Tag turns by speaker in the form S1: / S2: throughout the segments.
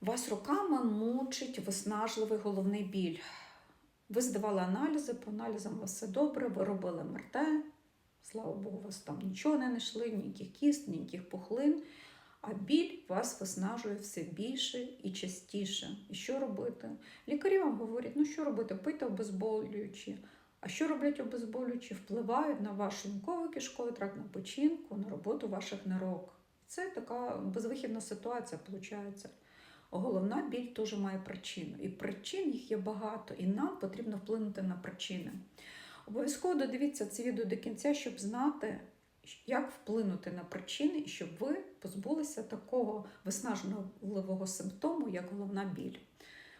S1: Вас роками мучить виснажливий головний біль. Ви здавали аналізи, по аналізам у вас все добре, ви робили МРТ. Слава Богу, у вас там нічого не знайшли, ніяких кіст, ніяких пухлин. А біль вас виснажує все більше і частіше. І що робити? Лікарі вам говорять, ну що робити, пийте обезболюючі. А що роблять обезболюючі? Впливають на ваш шлунковий кишковий тракт, на печінку, на роботу ваших нирок. Це така безвихідна ситуація, виходить. Головна біль теж має причину. І причин їх є багато, і нам потрібно вплинути на причини. Обов'язково додивіться це відео до кінця, щоб знати, як вплинути на причини, щоб ви позбулися такого виснажливого симптому, як головна біль.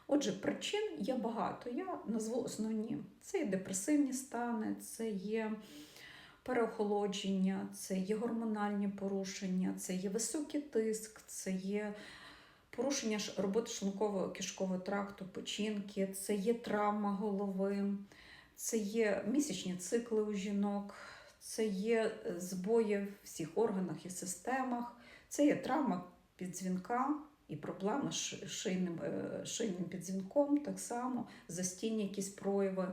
S1: Отже, причин є багато. Я назву основні: це є депресивні стани, це є переохолодження, це є гормональні порушення, це є високий тиск, це є порушення роботи шлункового кишкового тракту, печінки, це є травма голови, це є місячні цикли у жінок, це є е, збої в всіх органах і системах, це є травма піддзвінка і проблеми з шийним, е, шийним піддзвінком, так само, застійні якісь прояви.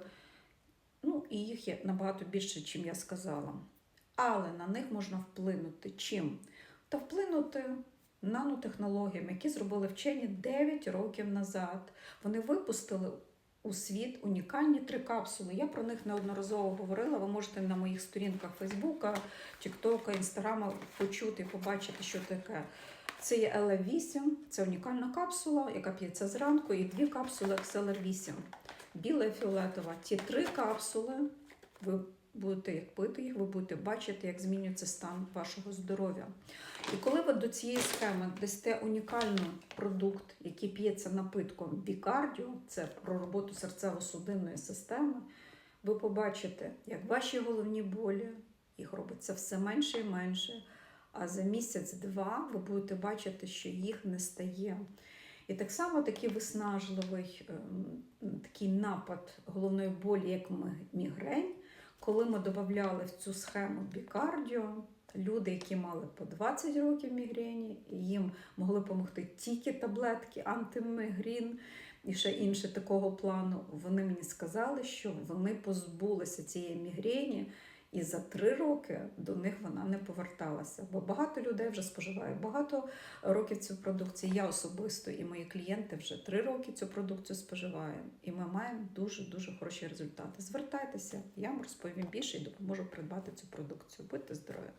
S1: Ну, і їх є набагато більше, чим я сказала. Але на них можна вплинути чим? Та вплинути нанотехнологіями, які зробили вчені 9 років назад. Вони випустили у світ унікальні три капсули. Я про них неодноразово говорила. Ви можете на моїх сторінках Фейсбука, Тіктока, Інстаграма почути і побачити, що таке. Це є LF8, це унікальна капсула, яка п'ється зранку, і дві капсули XLR8. Біла і фіолетова. Ті три капсули ви будете як пити їх, ви будете бачити, як змінюється стан вашого здоров'я. І коли ви до цієї схеми дасте унікальний продукт, який п'ється напитком бікардіо, це про роботу серцево-судинної системи, ви побачите, як ваші головні болі, їх робиться все менше і менше. А за місяць-два ви будете бачити, що їх не стає. І так само такий виснажливий ем, такий напад головної болі, як мігрень, коли ми додавали в цю схему бікардіо, люди, які мали по 20 років мігрені, їм могли допомогти тільки таблетки, антимігрін і ще інше такого плану, вони мені сказали, що вони позбулися цієї мігрені. І за три роки до них вона не поверталася. Бо багато людей вже споживає багато років цю продукцію. Я особисто і мої клієнти вже три роки цю продукцію споживаємо. І ми маємо дуже дуже хороші результати. Звертайтеся, я вам розповім більше і допоможу придбати цю продукцію. Будьте здорові!